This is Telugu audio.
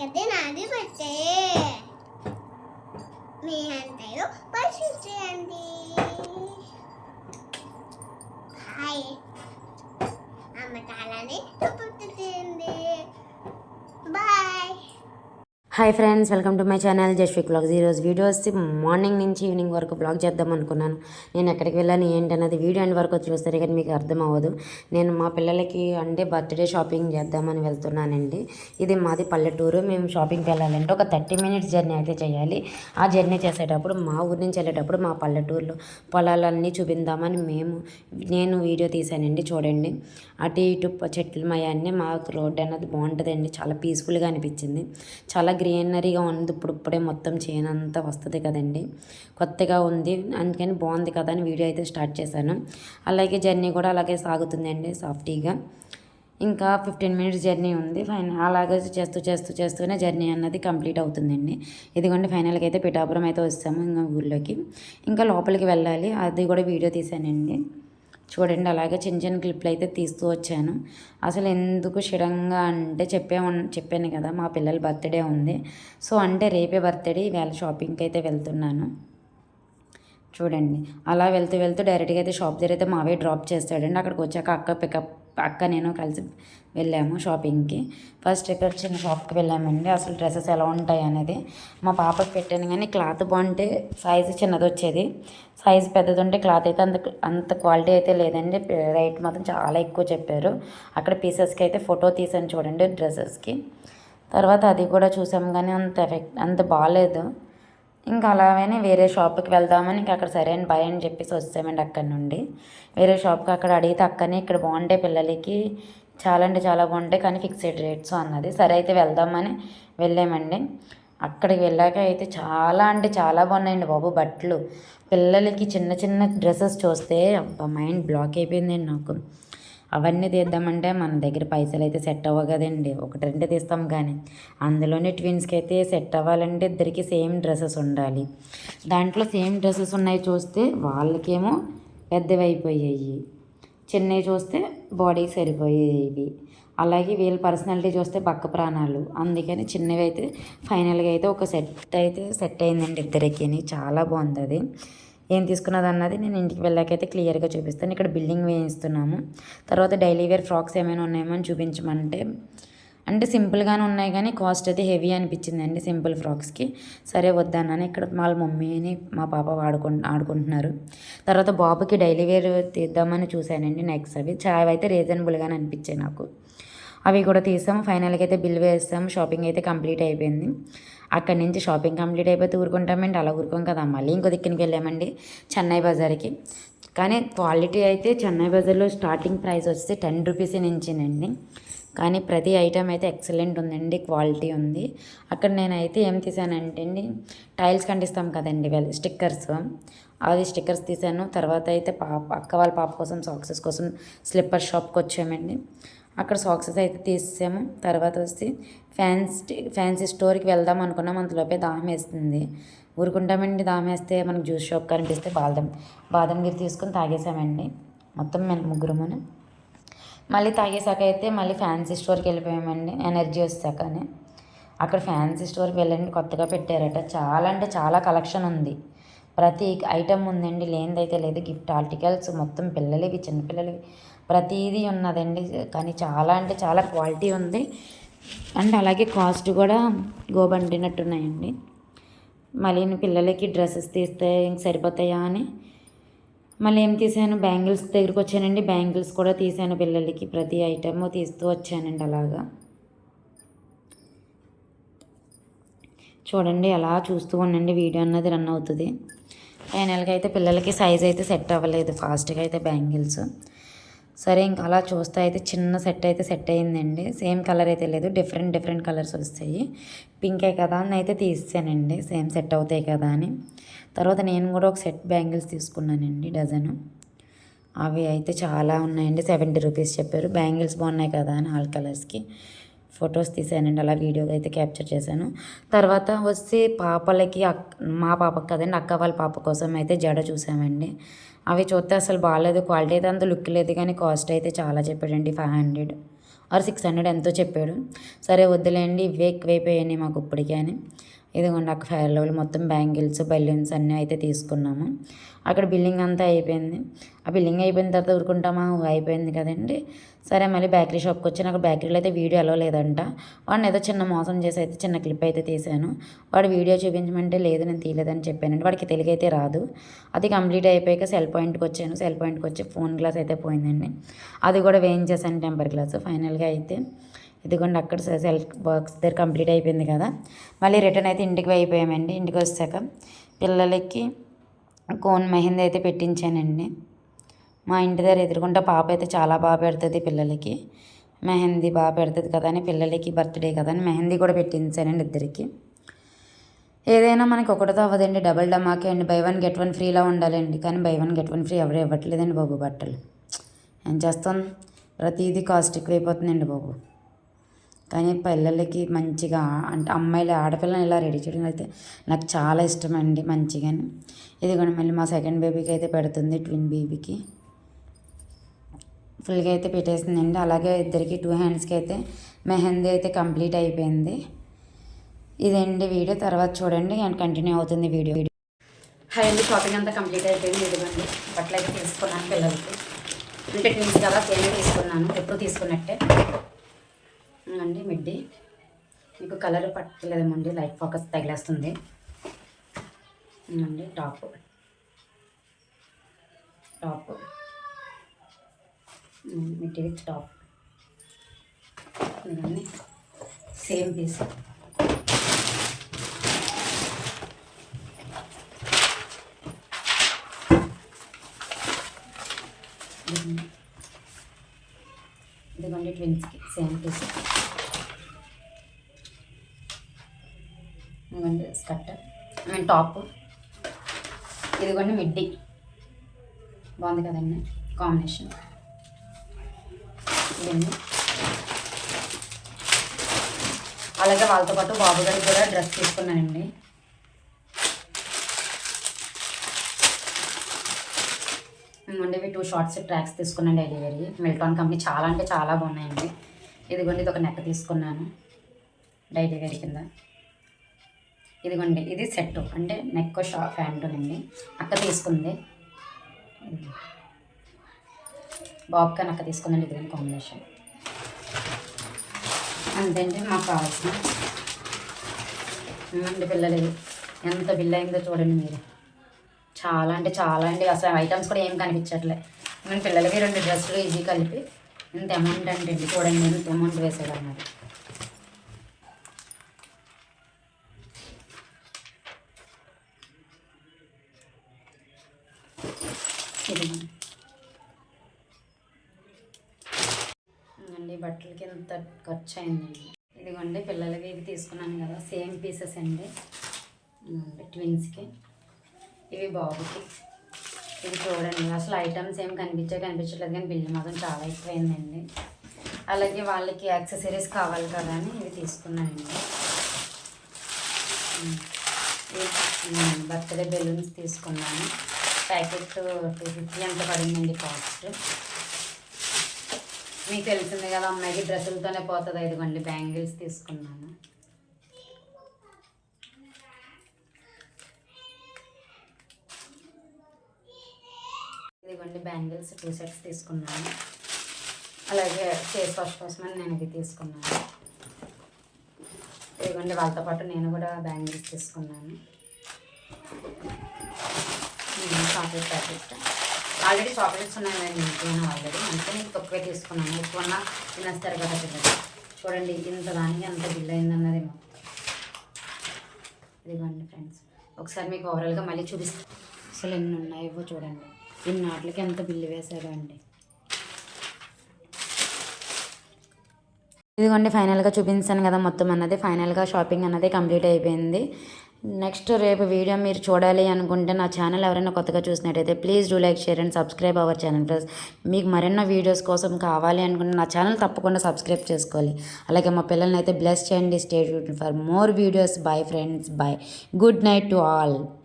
అక్కడే నాది బట్టే మీ అందరూ పరిశీలించండి హాయ్. అమ్మ తాళాన్ని తుప్పుతుంది bye. Hi friends welcome to my channel జస్విక్ blogs ఈరోజు వీడియోస్ మార్నింగ్ నుంచి ఈవినింగ్ వరకు బ్లాగ్ చేద్దాం అనుకున్నాను. నేను ఎక్కడికి వెళ్ళాను ఏంటి అనేది వీడియో ఎండ్ వరకు చూస్తే కానీ మీకు అర్థం అవ్వదు నేను మా పిల్లలకి అంటే బర్త్డే షాపింగ్ చేద్దామని వెళ్తున్నానండి. ఇది మాది పల్లెటూరు మేము షాపింగ్కి వెళ్ళాలంటే ఒక థర్టీ మినిట్స్ జర్నీ అయితే చేయాలి. ఆ జర్నీ చేసేటప్పుడు మా ఊరి నుంచి వెళ్ళేటప్పుడు మా పల్లెటూరులో పొలాలన్నీ చూపిందామని మేము నేను వీడియో తీశానండి చూడండి. అటు ఇటు చెట్లు మయాన్ని మాకు రోడ్ అన్నది బాగుంటుందండి చాలా పీస్ఫుల్గా అనిపించింది. చాలా గ్రీనరీగా ఉంది. ఇప్పుడు ఇప్పుడే మొత్తం అంతా వస్తుంది కదండి. కొత్తగా ఉంది. అందుకని బాగుంది కదా అని వీడియో అయితే స్టార్ట్ చేశాను. అలాగే జర్నీ కూడా అలాగే సాగుతుందండి సాఫ్టీగా. ఇంకా ఫిఫ్టీన్ మినిట్స్ జర్నీ ఉంది. ఫైనల్ అలాగే చేస్తూ చేస్తూ చేస్తూనే జర్నీ అన్నది కంప్లీట్ అవుతుందండి. ఇదిగోండి ఫైనల్గా అయితే పిఠాపురం అయితే వస్తాము ఇంకా ఊళ్ళోకి ఇంకా లోపలికి వెళ్ళాలి. అది కూడా వీడియో తీశానండి. చూడండి అలాగే చిన్న చిన్న క్లిప్లు అయితే తీస్తూ వచ్చాను. అసలు ఎందుకు షిడంగా అంటే చెప్పే చెప్పాను కదా మా పిల్లల బర్త్డే ఉంది. సో అంటే రేపే బర్త్డే వేళ షాపింగ్కి అయితే వెళ్తున్నాను. చూడండి అలా వెళ్తూ వెళ్తూ డైరెక్ట్గా అయితే షాప్ దగ్గర అయితే మావే డ్రాప్ చేస్తాడండి. అక్కడికి వచ్చాక అక్క పికప్ అక్క నేను కలిసి వెళ్ళాము షాపింగ్కి. ఫస్ట్ ఇక్కడ చిన్న షాప్కి వెళ్ళామండి. అసలు డ్రెస్సెస్ ఎలా ఉంటాయి అనేది మా పాపకి పెట్టాను. కానీ క్లాత్ బాగుంటే సైజు చిన్నది వచ్చేది. సైజు పెద్దది ఉంటే క్లాత్ అయితే అంత అంత క్వాలిటీ అయితే లేదండి. రేట్ మాత్రం చాలా ఎక్కువ చెప్పారు. అక్కడ పీసెస్కి అయితే ఫోటో తీసాను చూడండి డ్రెస్సెస్కి. తర్వాత అది కూడా చూసాం కానీ అంత ఎఫెక్ట్ అంత బాగాలేదు ఇంకా అలాగనే వేరే షాప్కి వెళ్దామని ఇంకా అక్కడ సరే అని భయం అని చెప్పేసి వచ్చామండి అక్కడి నుండి. వేరే షాప్కి అక్కడ అడిగితే అక్కనే ఇక్కడ బాగుంటాయి పిల్లలకి. చాలా అంటే చాలా బాగుంటాయి కానీ ఫిక్స్డ్ రేట్స్ అన్నది. సరే అయితే వెళ్దామని వెళ్ళామండి. అక్కడికి వెళ్ళాక అయితే చాలా అంటే చాలా బాగున్నాయండి బాబు బట్టలు. పిల్లలకి చిన్న చిన్న డ్రెస్సెస్ చూస్తే మైండ్ బ్లాక్ అయిపోయిందండి నాకు. అవన్నీ తీద్దామంటే మన దగ్గర పైసలు అయితే సెట్ అవ్వ కదండి. ఒకటి రెండు తీస్తాం కానీ అందులోనే ట్విన్స్కి అయితే సెట్ అవ్వాలంటే ఇద్దరికి సేమ్ డ్రెస్సెస్ ఉండాలి. దాంట్లో సేమ్ డ్రెస్సెస్ ఉన్నాయి చూస్తే వాళ్ళకేమో పెద్దవి అయిపోయాయి. చిన్నవి చూస్తే బాడీకి సరిపోయేవి. అలాగే వీళ్ళ పర్సనాలిటీ చూస్తే పక్క ప్రాణాలు. అందుకని చిన్నవి అయితే ఫైనల్గా అయితే ఒక సెట్ అయితే సెట్ అయిందండి ఇద్దరికి చాలా బాగుంది అది. ఏం తీసుకున్నది అన్నది నేను ఇంటికి వెళ్ళాకైతే క్లియర్గా చూపిస్తాను. ఇక్కడ బిల్డింగ్ వేయిస్తున్నాము. తర్వాత డైలీ వేర్ ఫ్రాక్స్ ఏమైనా ఉన్నాయేమో అని చూపించమంటే అంటే సింపుల్గానే ఉన్నాయి కానీ కాస్ట్ అయితే హెవీ అనిపించిందండి సింపుల్ ఫ్రాక్స్కి. సరే వద్దన్నాను ఇక్కడ వాళ్ళ మమ్మీని మా పాప వాడుకు ఆడుకుంటున్నారు. తర్వాత బాబుకి డైలీ వేర్ తీద్దామని చూశానండి నెక్స్ట్ అవి. చాయ్ అయితే రీజనబుల్గానే అనిపించాయి నాకు. అవి కూడా తీసాము. ఫైనల్గా అయితే బిల్ వేస్తాము షాపింగ్ అయితే కంప్లీట్ అయిపోయింది. అక్కడి నుంచి షాపింగ్ కంప్లీట్ అయిపోతే ఊరుకుంటామండి అలా ఊరుకోం కదా. మళ్ళీ ఇంకో దిక్కునికి వెళ్ళామండి. చెన్నై బజార్కి. కానీ క్వాలిటీ అయితే చెన్నై బజార్లో స్టార్టింగ్ ప్రైస్ వస్తే టెన్ రూపీస్ నుంచినండి. కానీ ప్రతి ఐటెం అయితే ఎక్సలెంట్ ఉందండి. క్వాలిటీ ఉంది. అక్కడ నేనైతే ఏం తీసానంటే అండి టైల్స్ కంటిస్తాం కదండి వెళ్ళి స్టిక్కర్స్. అది స్టిక్కర్స్ తీసాను. తర్వాత అయితే పాప అక్క వాళ్ళ పాప కోసం సాక్సెస్ కోసం స్లిప్పర్ షాప్కి వచ్చామండి. అక్కడ సాక్సెస్ అయితే తీసాము తర్వాత వచ్చి ఫ్యాన్సీ ఫ్యాన్సీ స్టోర్కి వెళ్దాం అనుకున్నాం. అంతలోపే దాహం వేస్తుంది. ఊరుకుంటామండి. దాహం వేస్తే మనకు జ్యూస్ షాప్ కనిపిస్తే బాదం బాదం గిరి తీసుకొని తాగేసామండి. మొత్తం మేము ముగ్గురమును. మళ్ళీ తాగేసాక అయితే మళ్ళీ ఫ్యాన్సీ స్టోర్కి వెళ్ళిపోయామండి. ఎనర్జీ వచ్చాకనే అక్కడ ఫ్యాన్సీ స్టోర్కి వెళ్ళండి. కొత్తగా పెట్టారట. చాలా అంటే చాలా కలెక్షన్ ఉంది. ప్రతి ఐటెం ఉందండి. లేనిదైతే లేదు. గిఫ్ట్ ఆర్టికల్స్ మొత్తం పిల్లలవి చిన్నపిల్లలవి. ప్రతిదీ ఉన్నదండి. కానీ చాలా అంటే చాలా క్వాలిటీ ఉంది. అండ్ అలాగే కాస్ట్ కూడా గోబండినట్టున్నాయండి. మళ్ళీ పిల్లలకి డ్రెస్సెస్ తీస్తే ఇంక సరిపోతాయా అని. మళ్ళీ ఏం తీసాను? బ్యాంగిల్స్ దగ్గరికి వచ్చానండి. బ్యాంగిల్స్ కూడా తీసాను పిల్లలకి. ప్రతి ఐటమ్ తీస్తూ వచ్చానండి అలాగా. చూడండి అలా చూస్తూ ఉండండి. వీడియో అన్నది రన్ అవుతుంది. ఫైనల్గా అయితే పిల్లలకి సైజ్ అయితే సెట్ అవ్వలేదు. ఫాస్ట్గా అయితే బ్యాంగిల్స్. సరే ఇంకా అలా చూస్తే అయితే చిన్న సెట్ అయితే సెట్ అయిందండి. సేమ్ కలర్ అయితే లేదు. డిఫరెంట్ డిఫరెంట్ కలర్స్ వస్తాయి. పింకే కదా అని అయితే తీసానండి సేమ్ సెట్ అవుతాయి కదా అని. తర్వాత నేను కూడా ఒక సెట్ బ్యాంగిల్స్ తీసుకున్నానండి డజను. అవి అయితే చాలా ఉన్నాయండి. సెవెంటీ రూపీస్ చెప్పారు. బ్యాంగిల్స్ బాగున్నాయి కదా అని ఆల్ కలర్స్కి ఫొటోస్ తీసానండి. అలా వీడియో అయితే క్యాప్చర్ చేశాను. తర్వాత వచ్చి పాపలకి అక్ మా పాపకి కదండి అక్క వాళ్ళ పాప కోసం అయితే జడ చూసామండి. అవి చూస్తే అసలు బాగాలేదు క్వాలిటీ అయితే అంత లుక్ లేదు కానీ కాస్ట్ అయితే చాలా చెప్పాడండి five hundred. Or six hundred ఎంతో చెప్పాడు. సరే వద్దులేండి ఇవే ఎక్కువైపోయాయి మాకు ఇప్పటికే అని. ఇదిగోండి అక్కడ ఫైర్ లెవెల్ మొత్తం బ్యాంగిల్స్ బెలూన్స్ అన్నీ అయితే తీసుకున్నాము. అక్కడ బిల్లింగ్ అంతా అయిపోయింది. ఆ బిల్లింగ్ అయిపోయిన తర్వాత ఊరుకుంటామా? అయిపోయింది కదండి. సరే మళ్ళీ బేకరీ షాప్కి వచ్చి నాకు బేకరీలో అయితే వీడియో అలో లేదంట. వాడిని ఏదో చిన్న మోసం చేసి అయితే చిన్న క్లిప్ అయితే తీశాను. వాడు వీడియో చూపించమంటే లేదు నేను తీయలేదని చెప్పానండి. వాడికి తెలుగు అయితే రాదు. అది కంప్లీట్ అయిపోయాక సెల్ పాయింట్కి వచ్చాను. సెల్ పాయింట్కి వచ్చి ఫోన్ గ్లాస్ అయితే పోయిందండి. అది కూడా వేయించేసాను టెంపర్ గ్లాస్ ఫైనల్గా అయితే. ఇదిగోండి అక్కడ సెల్ఫ్ బాక్స్ దగ్గర కంప్లీట్ అయిపోయింది కదా. మళ్ళీ రిటర్న్ అయితే ఇంటికి అయిపోయామండి ఇంటికి వచ్చాక పిల్లలకి కోన్ మెహందీ అయితే పెట్టించానండి. మా ఇంటి దగ్గర ఎదురుకుంటే పాప అయితే చాలా బాగా పెడుతుంది పిల్లలకి. మెహందీ బాగా పెడుతుంది కదా అని పిల్లలకి బర్త్డే కదా అని మెహందీ కూడా పెట్టించానండి ఇద్దరికి. ఏదైనా మనకి ఒకటితో అవ్వదండి. డబల్ డమాకే అండి. బై వన్ గెట్ వన్ ఫ్రీలా ఉండాలండి. కానీ buy one get one free ఎవరు ఇవ్వట్లేదండి బాబు బట్టలు. ఏం చేస్తాం? ప్రతిదీ కాస్ట్ ఎక్కువైపోతుందండి బాబు. కానీ పిల్లలకి మంచిగా అంటే అమ్మాయిలు ఆడపిల్లని ఇలా రెడీ చేయడం అయితే నాకు చాలా ఇష్టం అండి మంచిగాని ఇదిగోండి మళ్ళీ మా సెకండ్ బేబీకి అయితే పెడుతుంది ట్విన్ బేబీకి ఫుల్గా అయితే పెట్టేసిందండి. అలాగే ఇద్దరికి టూ హ్యాండ్స్కి అయితే మెహందీ అయితే కంప్లీట్ అయిపోయింది. ఇదండి వీడియో. తర్వాత చూడండి అండ్ కంటిన్యూ అవుతుంది వీడియో. హై అండి షాపింగ్ అంతా కంప్లీట్ అయిపోయింది. ఇదిగోండి బట్టలు అయితే తీసుకున్నాను పిల్లలకి. అంటే ట్విన్స్ కదా సేమ్ తీసుకున్నాను. ఎప్పుడు తీసుకున్నట్టే. అండి మిడ్డీ. మీకు కలర్ పట్టలేదేమండి లైట్ ఫోకస్ తగిలేస్తుంది. అండి top. Top. Midi with top. ఇదండి సేమ్ పీస్. ఇదిగోండి ట్విన్స్కి. సేమ్ ఇదిగోండి స్కర్ట్ అండ్ టాప్ ఇదిగోండి మిడ్డీ బాగుంది కదండి కాంబినేషన్ ఇదండి అలాగే వాళ్ళతో పాటు బాబు గారికి కూడా డ్రెస్ తీసుకున్నానండి ఉండేవి టూ షార్ట్స్ ట్రాక్స్ తీసుకున్నాను డైలీ మిల్టోన్ మిల్టాన్ కంపెనీ చాలా అంటే చాలా బాగున్నాయండి. ఇదిగోండి ఇది ఒక నెక్ తీసుకున్నాను. డైలీ వేర్ కింద. ఇదిగోండి ఇది సెట్. అంటే నెక్ షా ప్యాంటునండి అక్క తీసుకుంది. బాబ్కా అక్క తీసుకుందండి ఇదిగోండి కాంబినేషన్. అంతేంటి మాకు కావాల్సిన. అండి పిల్లలు ఎంత బిల్ అయిందో చూడండి మీరు. చాలా అంటే చాలా అండి. అసలు ఐటమ్స్ కూడా ఏం కనిపించట్లే. నేను పిల్లలకి రెండు డ్రెస్సులు ఈజీ కలిపి ఇంత అమౌంట్ అంటే చూడండి ఇంత అమౌంట్ వేసాడు అన్నారు అండి బట్టలకి ఎంత ఖర్చు అయిందండి ఇదిగోండి పిల్లలకి ఇవి తీసుకున్నాను కదా సేమ్ పీసెస్ అండి. ట్విన్స్కి ఇవి బాబుకి. ఇది చూడండి. అసలు ఐటమ్స్ ఏం కనిపించే కనిపించట్లేదు కానీ బిల్లు మాత్రం చాలా ఎక్కువైందండి. అలాగే వాళ్ళకి యాక్సెసరీస్ కావాలి కదా అని ఇవి తీసుకున్నానండి. బర్త్డే బెలూన్స్ తీసుకున్నాను. ప్యాకెట్ టూ ఫిఫ్టీ అంత పడిందండి కాస్ట్ మీకు తెలిసింది కదా అమ్మాయికి డ్రెస్సులతోనే పోతుంది ఇదిగోండి బ్యాంగిల్స్ తీసుకున్నాను. ఇదిగోండి బ్యాంగిల్స్ టూ సెట్స్ తీసుకున్నాను. అలాగే ఫేస్ వాష్ కోసమని నేను ఇది తీసుకున్నాను. ఇదిగోండి వాళ్ళతో పాటు నేను కూడా బ్యాంగిల్స్ తీసుకున్నాను. చాక్లెట్ ప్యాకెట్ ఆల్రెడీ చాక్లెట్స్ ఉన్నాయండి నేను ఆల్రెడీ. అందుకే నేను తక్కువే తీసుకున్నాను. ఎక్కువ తినేస్తారు కదా. పిల్లలు చూడండి ఇంత దానికి ఎంత బిల్ అయిందన్నది ఇదిగోండి ఫ్రెండ్స్ ఒకసారి మీకు ఓవరాల్గా మళ్ళీ చూపిస్తాను అసలు ఎన్ని ఉన్నాయో చూడండి. ఇన్ని ఎంత బిల్లు వేశారో అండి? ఇదిగోండి ఫైనల్గా చూపించాను కదా మొత్తం అన్నది. ఫైనల్గా షాపింగ్ అన్నది కంప్లీట్ అయిపోయింది. నెక్స్ట్ రేపు వీడియో మీరు చూడాలి అనుకుంటే నా ఛానల్ ఎవరైనా కొత్తగా చూసినట్టయితే please do like share and subscribe our channel plus మీకు మరెన్నో వీడియోస్ కోసం కావాలి అనుకుంటే నా ఛానల్ తప్పకుండా సబ్స్క్రైబ్ చేసుకోవాలి. అలాగే మా పిల్లల్ని అయితే బ్లెస్ చేయండి. State for more videos bye friends bye good night to all